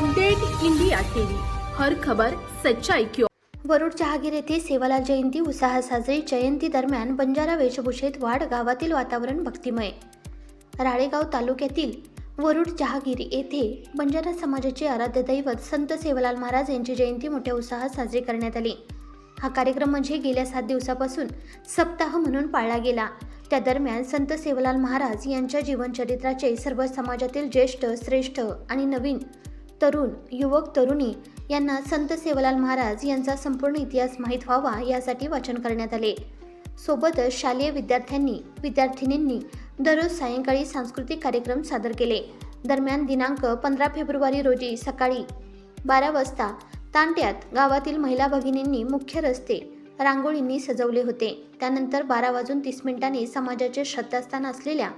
Update India TV. हर खबर सच्चाई क्यों वरुड जहागीर येथे सेवालाल जयंती उत्साहात साजरी जयंती दरम्यान बंजारा वेशभूषेत वाढ गावातील वातावरण भक्तिमय. राळेगाव तालुक्यातील वरुड जहागीर येथे बंजारा समाजाचे आराध्य दैवत संत सेवालाल महाराज यांची जयंती मोठ्या उत्साहात साजरी करण्यात आली. हा कार्यक्रम म्हणजे गेल्या सात दिवसापासून सप्ताह म्हणून पाळला गेला. त्या दरम्यान संत सेवालाल महाराज यांच्या जीवनचरित्राचे सर्व समाजातील ज्येष्ठ श्रेष्ठ आणि नवीन तरुण युवक तरुणी यांना संत सेवालाल महाराज यांचा संपूर्ण इतिहास माहीत व्हावा यासाठी वाचन करण्यात आले. सोबतच शालेय विद्यार्थ्यांनी विद्यार्थिनींनी दररोज सायंकाळी सांस्कृतिक कार्यक्रम सादर केले. दरम्यान दिनांक पंधरा फेब्रुवारी रोजी सकाळी बारा वाजता तांट्यात गावातील महिला भगिनींनी मुख्य रस्ते रांगोळींनी सजवले होते. त्यानंतर बारा वाजून तीस मिनिटांनी समाजाचे श्रद्धास्थान असलेल्या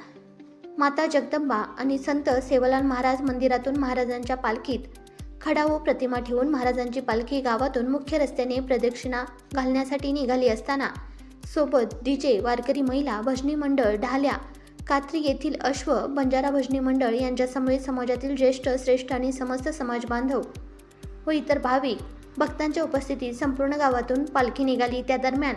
माता जगदंबा आणि संत सेवालाल महाराज मंदिरातून महाराजांच्या पालखीत खडाओ प्रतिमा ठेवून महाराजांची पालखी गावातून मुख्य रस्त्याने प्रदक्षिणा घालण्यासाठी निघाली असताना सोबत डीजे वारकरी महिला भजनी मंडळ ढाल्या कात्री येथील अश्व बंजारा भजनी मंडळ यांच्यासमवेत समाजातील ज्येष्ठ श्रेष्ठ आणि समस्त समाज बांधव व इतर भाविक भक्तांच्या उपस्थितीत संपूर्ण गावातून पालखी निघाली. त्या दरम्यान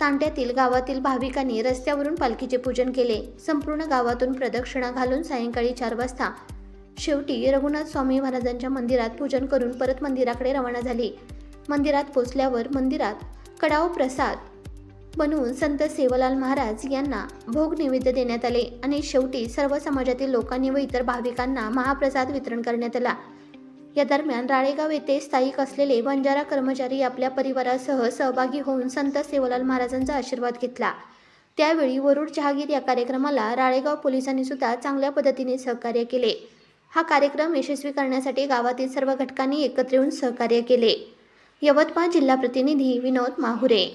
तांट्यातील गावातील भाविकांनी रस्त्यावरून पालखीचे पूजन केले. संपूर्ण गावातून प्रदक्षिणा घालून सायंकाळी चार वाजता शेवटी रघुनाथ स्वामी महाराजांच्या मंदिरात पूजन करून परत मंदिराकडे रवाना झाली. मंदिरात पोचल्यावर मंदिरात कडाव प्रसाद बनवून संत सेवालाल महाराज यांना भोग नैवेद्य देण्यात आले आणि शेवटी सर्व समाजातील लोकांनी व इतर भाविकांना महाप्रसाद वितरण करण्यात आला. या दरम्यान राळेगाव येथे स्थायिक असलेले बंजारा कर्मचारी आपल्या परिवारासह सहभागी होऊन संत सेवालाल महाराजांचा आशीर्वाद घेतला. त्यावेळी वरुड जहागीर या कार्यक्रमाला राळेगाव पोलिसांनी सुद्धा चांगल्या पद्धतीने सहकार्य केले. हा कार्यक्रम यशस्वी करण्यासाठी गावातील सर्व घटकांनी एकत्र येऊन सहकार्य केले. यवतमाळ जिल्हा प्रतिनिधी विनोद माहुरे.